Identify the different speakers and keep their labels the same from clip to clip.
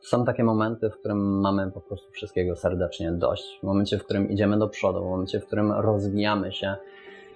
Speaker 1: Są takie momenty, w którym mamy po prostu wszystkiego serdecznie dość. W momencie, w którym idziemy do przodu, w momencie, w którym rozwijamy się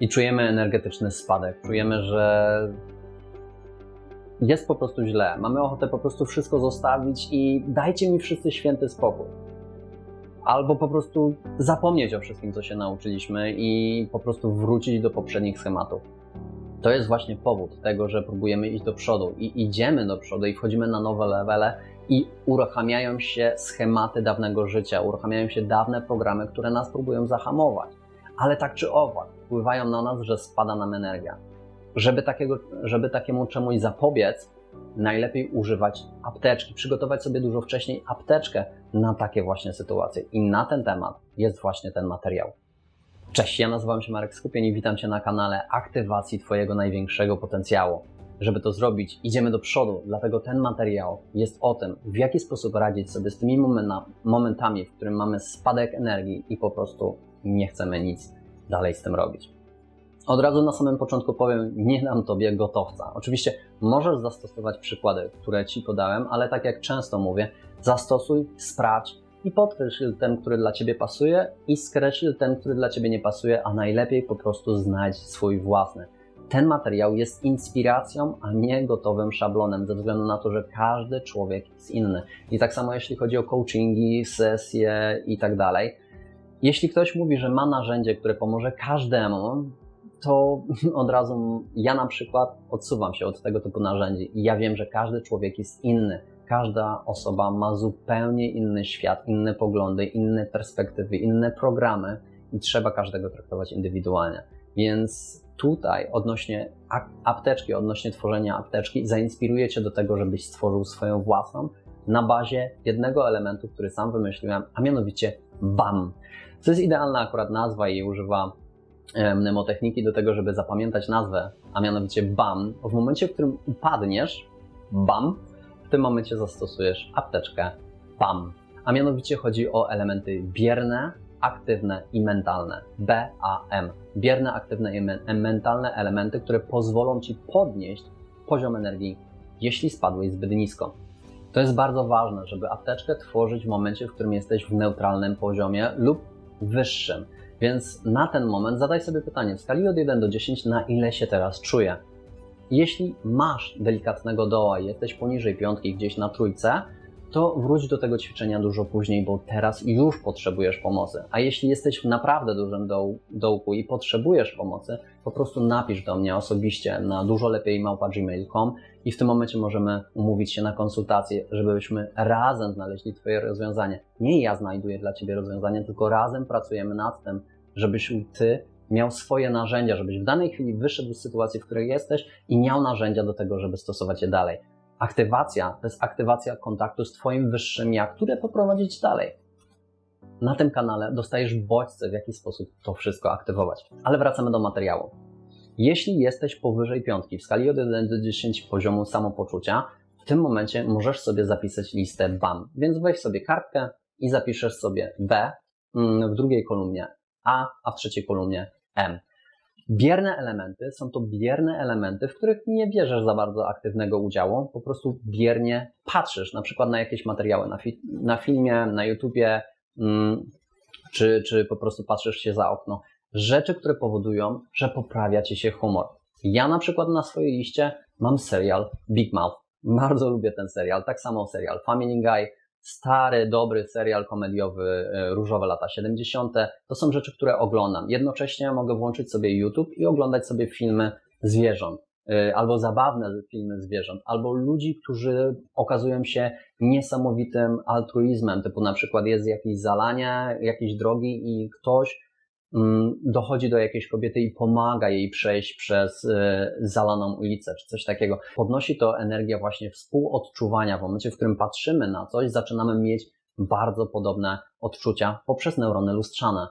Speaker 1: i czujemy energetyczny spadek. Czujemy, że jest po prostu źle. Mamy ochotę po prostu wszystko zostawić i dajcie mi wszyscy święty spokój. Albo po prostu zapomnieć o wszystkim, co się nauczyliśmy i po prostu wrócić do poprzednich schematów. To jest właśnie powód tego, że próbujemy iść do przodu i idziemy do przodu i wchodzimy na nowe levele i uruchamiają się schematy dawnego życia, uruchamiają się dawne programy, które nas próbują zahamować. Ale tak czy owak, wpływają na nas, że spada nam energia. Żeby, takiego, żeby takiemu czemuś zapobiec, najlepiej używać apteczki, przygotować sobie dużo wcześniej apteczkę na takie właśnie sytuacje. I na ten temat jest właśnie ten materiał. Cześć, ja nazywam się Marek Skupień i witam Cię na kanale Aktywacji Twojego największego potencjału. Żeby to zrobić, idziemy do przodu, dlatego ten materiał jest o tym, w jaki sposób radzić sobie z tymi momentami, w którym mamy spadek energii i po prostu nie chcemy nic dalej z tym robić. Od razu na samym początku powiem, nie dam Tobie gotowca. Oczywiście możesz zastosować przykłady, które Ci podałem, ale tak jak często mówię, zastosuj, sprawdź i podkreśl ten, który dla Ciebie pasuje i skreśl ten, który dla Ciebie nie pasuje, a najlepiej po prostu znajdź swój własny. Ten materiał jest inspiracją, a nie gotowym szablonem, ze względu na to, że każdy człowiek jest inny. I tak samo jeśli chodzi o coachingi, sesje i tak dalej. Jeśli ktoś mówi, że ma narzędzie, które pomoże każdemu, to od razu ja na przykład odsuwam się od tego typu narzędzi. Ja wiem, że każdy człowiek jest inny. Każda osoba ma zupełnie inny świat, inne poglądy, inne perspektywy, inne programy i trzeba każdego traktować indywidualnie. Więc tutaj odnośnie apteczki, odnośnie tworzenia apteczki, zainspiruję Cię do tego, żebyś stworzył swoją własną na bazie jednego elementu, który sam wymyśliłem, a mianowicie BAM. To jest idealna akurat nazwa i używa mnemotechniki do tego, żeby zapamiętać nazwę, a mianowicie BAM. W momencie, w którym upadniesz, BAM, w tym momencie zastosujesz apteczkę PAM. A mianowicie chodzi o elementy bierne, aktywne i mentalne. BAM. Bierne, aktywne i mentalne elementy, które pozwolą Ci podnieść poziom energii, jeśli spadłeś zbyt nisko. To jest bardzo ważne, żeby apteczkę tworzyć w momencie, w którym jesteś w neutralnym poziomie lub wyższym. Więc na ten moment zadaj sobie pytanie w skali od 1 do 10, na ile się teraz czuję. Jeśli masz delikatnego doła i jesteś poniżej piątki, gdzieś na trójce, to wróć do tego ćwiczenia dużo później, bo teraz już potrzebujesz pomocy. A jeśli jesteś w naprawdę dużym doł dołku i potrzebujesz pomocy, po prostu napisz do mnie osobiście na dużo lepiej małpa.gmail.com i w tym momencie możemy umówić się na konsultację, żebyśmy razem znaleźli Twoje rozwiązanie. Nie ja znajduję dla Ciebie rozwiązanie, tylko razem pracujemy nad tym, żebyś Ty miał swoje narzędzia, żebyś w danej chwili wyszedł z sytuacji, w której jesteś i miał narzędzia do tego, żeby stosować je dalej. Aktywacja to jest aktywacja kontaktu z Twoim wyższym ja, które poprowadzić dalej. Na tym kanale dostajesz bodźce, w jaki sposób to wszystko aktywować. Ale wracamy do materiału. Jeśli jesteś powyżej piątki w skali od 1 do 10 poziomu samopoczucia, w tym momencie możesz sobie zapisać listę BAM. Więc weź sobie kartkę i zapiszesz sobie B mm, w drugiej kolumnie A, a w trzeciej kolumnie M. Bierne elementy są to bierne elementy, w których nie bierzesz za bardzo aktywnego udziału, po prostu biernie patrzysz na przykład na jakieś materiały na, fi na filmie, na YouTubie, mm, czy, czy po prostu patrzysz się za okno. Rzeczy, które powodują, że poprawia ci się humor. Ja na przykład na swojej liście mam serial Big Mouth. Bardzo lubię ten serial. Tak samo serial Family Guy, stary, dobry serial komediowy e, Różowe lata 70. To są rzeczy, które oglądam. Jednocześnie mogę włączyć sobie YouTube i oglądać sobie filmy zwierząt, e, albo zabawne filmy zwierząt, albo ludzi, którzy okazują się niesamowitym altruizmem, typu na przykład jest jakieś zalanie, jakieś drogi i ktoś dochodzi do jakiejś kobiety i pomaga jej przejść przez e, zalaną ulicę, czy coś takiego. Podnosi to energię właśnie współodczuwania. W momencie, w którym patrzymy na coś, zaczynamy mieć bardzo podobne odczucia poprzez neurony lustrzane.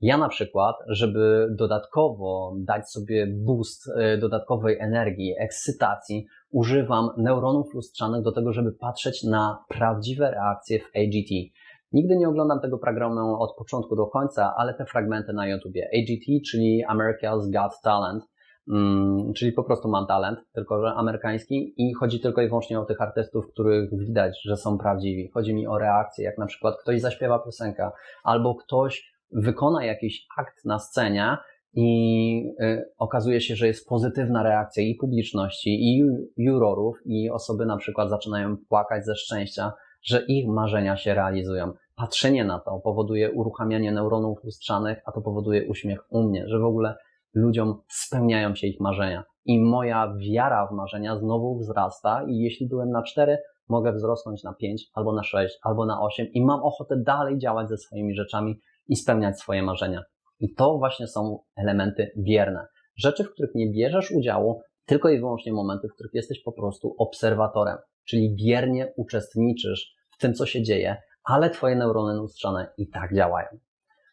Speaker 1: Ja na przykład, żeby dodatkowo dać sobie boost e, dodatkowej energii, ekscytacji, używam neuronów lustrzanych do tego, żeby patrzeć na prawdziwe reakcje w AGT. Nigdy nie oglądam tego programu od początku do końca, ale te fragmenty na YouTubie. AGT, czyli America's Got Talent, Mm, czyli po prostu mam talent, tylko że amerykański i chodzi tylko i wyłącznie o tych artystów, których widać, że są prawdziwi. Chodzi mi o reakcje, jak na przykład ktoś zaśpiewa piosenkę, albo ktoś wykona jakiś akt na scenie i y, okazuje się, że jest pozytywna reakcja i publiczności, i ju- jurorów, i osoby na przykład zaczynają płakać ze szczęścia, że ich marzenia się realizują. Patrzenie na to powoduje uruchamianie neuronów lustrzanych, a to powoduje uśmiech u mnie, że w ogóle ludziom spełniają się ich marzenia. I moja wiara w marzenia znowu wzrasta i jeśli byłem na 4, mogę wzrosnąć na 5, albo na 6, albo na 8 i mam ochotę dalej działać ze swoimi rzeczami i spełniać swoje marzenia. I to właśnie są elementy bierne. Rzeczy, w których nie bierzesz udziału, tylko i wyłącznie momenty, w których jesteś po prostu obserwatorem, czyli biernie uczestniczysz w tym, co się dzieje, ale twoje neurony lustrzane i tak działają.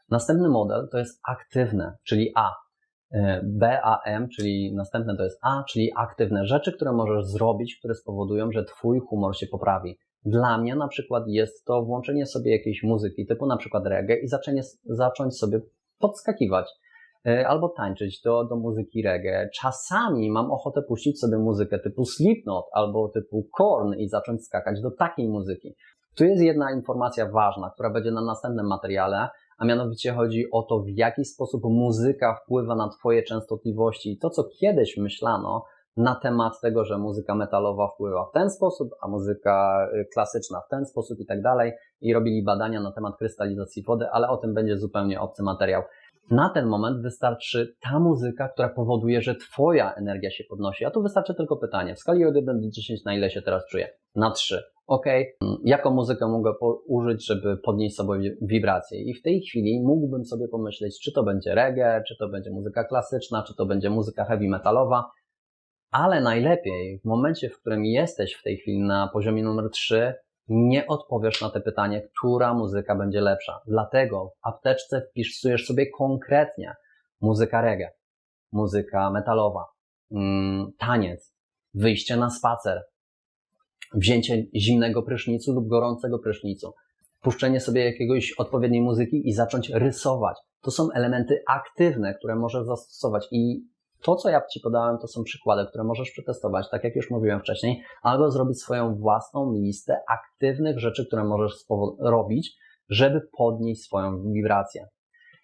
Speaker 1: Następny model to jest aktywne, czyli A. E, BAM, czyli następne to jest A, czyli aktywne rzeczy, które możesz zrobić, które spowodują, że Twój humor się poprawi. Dla mnie na przykład jest to włączenie sobie jakiejś muzyki, typu na przykład reggae i zaczęcie, zacząć sobie podskakiwać e, albo tańczyć do, do muzyki reggae. Czasami mam ochotę puścić sobie muzykę typu Slipknot albo typu Korn i zacząć skakać do takiej muzyki. Tu jest jedna informacja ważna, która będzie na następnym materiale, a mianowicie chodzi o to, w jaki sposób muzyka wpływa na Twoje częstotliwości i to, co kiedyś myślano na temat tego, że muzyka metalowa wpływa w ten sposób, a muzyka y, klasyczna w ten sposób i tak dalej. I robili badania na temat krystalizacji wody, ale o tym będzie zupełnie obcy materiał. Na ten moment wystarczy ta muzyka, która powoduje, że Twoja energia się podnosi. A tu wystarczy tylko pytanie. W skali od 1 do 10 na ile się teraz czuję? Na 3. Ok, jaką muzykę mogę użyć, żeby podnieść sobie wibracje? I w tej chwili mógłbym sobie pomyśleć, czy to będzie reggae, czy to będzie muzyka klasyczna, czy to będzie muzyka heavy metalowa. Ale najlepiej w momencie, w którym jesteś w tej chwili na poziomie numer 3, nie odpowiesz na te pytanie, która muzyka będzie lepsza. Dlatego w apteczce wpisujesz sobie konkretnie muzyka reggae, muzyka metalowa, mm, taniec, wyjście na spacer, wzięcie zimnego prysznicu lub gorącego prysznicu, puszczenie sobie jakiegoś odpowiedniej muzyki i zacząć rysować. To są elementy aktywne, które możesz zastosować i to, co ja Ci podałem, to są przykłady, które możesz przetestować, tak jak już mówiłem wcześniej, albo zrobić swoją własną listę aktywnych rzeczy, które możesz robić, żeby podnieść swoją wibrację.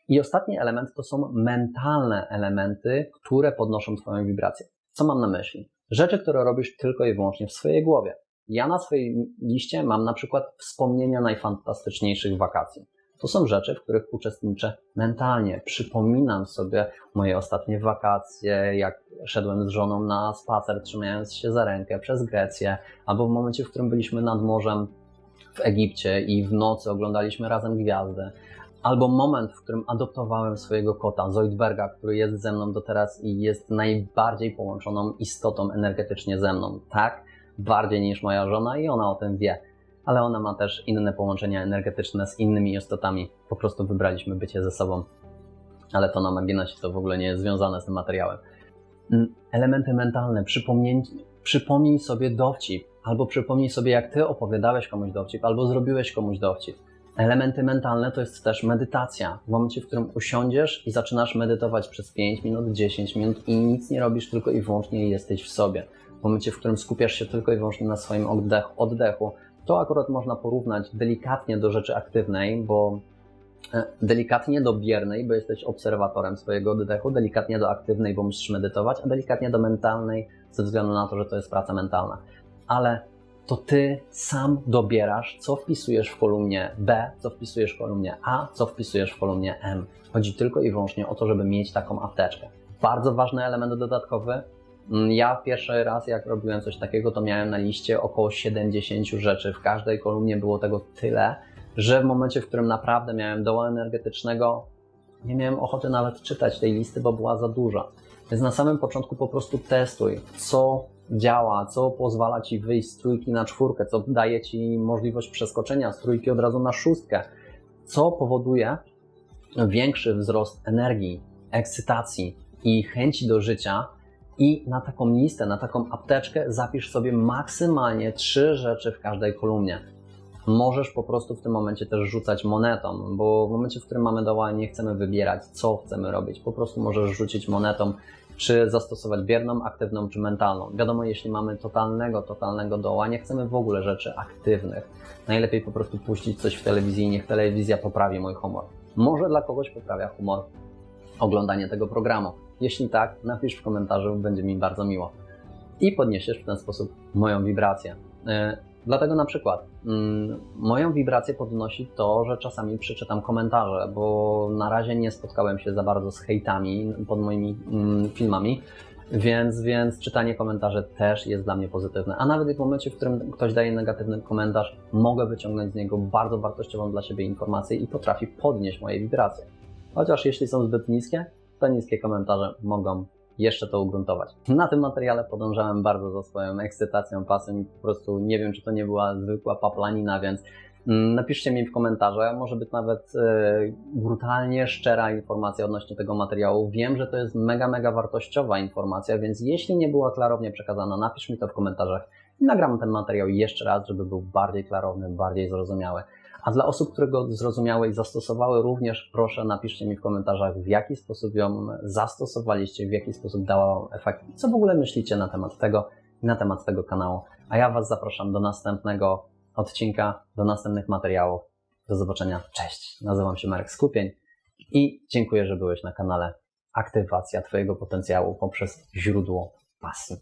Speaker 1: I ostatni element to są mentalne elementy, które podnoszą Twoją wibrację. Co mam na myśli? Rzeczy, które robisz tylko i wyłącznie w swojej głowie. Ja na swojej liście mam na przykład wspomnienia najfantastyczniejszych wakacji. To są rzeczy, w których uczestniczę mentalnie. Przypominam sobie moje ostatnie wakacje, jak szedłem z żoną na spacer, trzymając się za rękę przez Grecję, albo w momencie, w którym byliśmy nad morzem w Egipcie i w nocy oglądaliśmy razem gwiazdy. Albo moment, w którym adoptowałem swojego kota, Zoidberga, który jest ze mną do teraz i jest najbardziej połączoną istotą energetycznie ze mną. Tak, bardziej niż moja żona i ona o tym wie ale ona ma też inne połączenia energetyczne z innymi istotami. Po prostu wybraliśmy bycie ze sobą. Ale to na marginesie to w ogóle nie jest związane z tym materiałem. Mm, elementy mentalne, przypomnij, sobie dowcip, albo przypomnij sobie, jak ty opowiadałeś komuś dowcip, albo zrobiłeś komuś dowcip. Elementy mentalne to jest też medytacja. W momencie, w którym usiądziesz i zaczynasz medytować przez 5 minut, 10 minut i nic nie robisz, tylko i wyłącznie jesteś w sobie. W momencie, w którym skupiasz się tylko i wyłącznie na swoim oddechu to akurat można porównać delikatnie do rzeczy aktywnej, bo e, delikatnie do biernej, bo jesteś obserwatorem swojego oddechu, delikatnie do aktywnej, bo musisz medytować, a delikatnie do mentalnej, ze względu na to, że to jest praca mentalna. Ale to ty sam dobierasz, co wpisujesz w kolumnie B, co wpisujesz w kolumnie A, co wpisujesz w kolumnie M. Chodzi tylko i wyłącznie o to, żeby mieć taką apteczkę. Bardzo ważny element dodatkowy ja pierwszy raz, jak robiłem coś takiego, to miałem na liście około 70 rzeczy. W każdej kolumnie było tego tyle, że w momencie, w którym naprawdę miałem doła energetycznego, nie miałem ochoty nawet czytać tej listy, bo była za duża. Więc na samym początku po prostu testuj, co działa, co pozwala ci wyjść z trójki na czwórkę, co daje ci możliwość przeskoczenia z trójki od razu na szóstkę, co powoduje większy wzrost energii, ekscytacji i chęci do życia, i na taką listę, na taką apteczkę zapisz sobie maksymalnie trzy rzeczy w każdej kolumnie. Możesz po prostu w tym momencie też rzucać monetą, bo w momencie, w którym mamy doła, nie chcemy wybierać, co chcemy robić. Po prostu możesz rzucić monetą czy zastosować bierną, aktywną, czy mentalną. Wiadomo, jeśli mamy totalnego, totalnego doła, nie chcemy w ogóle rzeczy aktywnych. Najlepiej po prostu puścić coś w telewizji i niech telewizja poprawi mój humor. Może dla kogoś poprawia humor oglądanie tego programu. Jeśli tak, napisz w komentarzu, będzie mi bardzo miło. I podniesiesz w ten sposób moją wibrację. Yy, Dlatego na przykład mm, moją wibrację podnosi to, że czasami przeczytam komentarze, bo na razie nie spotkałem się za bardzo z hejtami pod moimi mm, filmami, więc, więc czytanie komentarzy też jest dla mnie pozytywne. A nawet w momencie, w którym ktoś daje negatywny komentarz, mogę wyciągnąć z niego bardzo wartościową dla siebie informację i potrafi podnieść moje wibracje. Chociaż jeśli są zbyt niskie, to niskie komentarze mogą jeszcze to ugruntować. Na tym materiale podążałem bardzo za swoją ekscytacją, pasem i po prostu nie wiem, czy to nie była zwykła paplanina, więc mm, napiszcie mi w komentarze, może być nawet e, brutalnie szczera informacja odnośnie tego materiału. Wiem, że to jest mega, mega wartościowa informacja, więc jeśli nie była klarownie przekazana, napisz mi to w komentarzach i nagram ten materiał jeszcze raz, żeby był bardziej klarowny, bardziej zrozumiały. A dla osób, które go zrozumiały i zastosowały, również proszę napiszcie mi w komentarzach, w jaki sposób ją zastosowaliście, w jaki sposób dała wam efekt, co w ogóle myślicie na temat tego i na temat tego kanału. A ja Was zapraszam do następnego odcinka, do następnych materiałów. Do zobaczenia. Cześć. Nazywam się Marek Skupień i dziękuję, że byłeś na kanale Aktywacja Twojego Potencjału poprzez źródło pasji.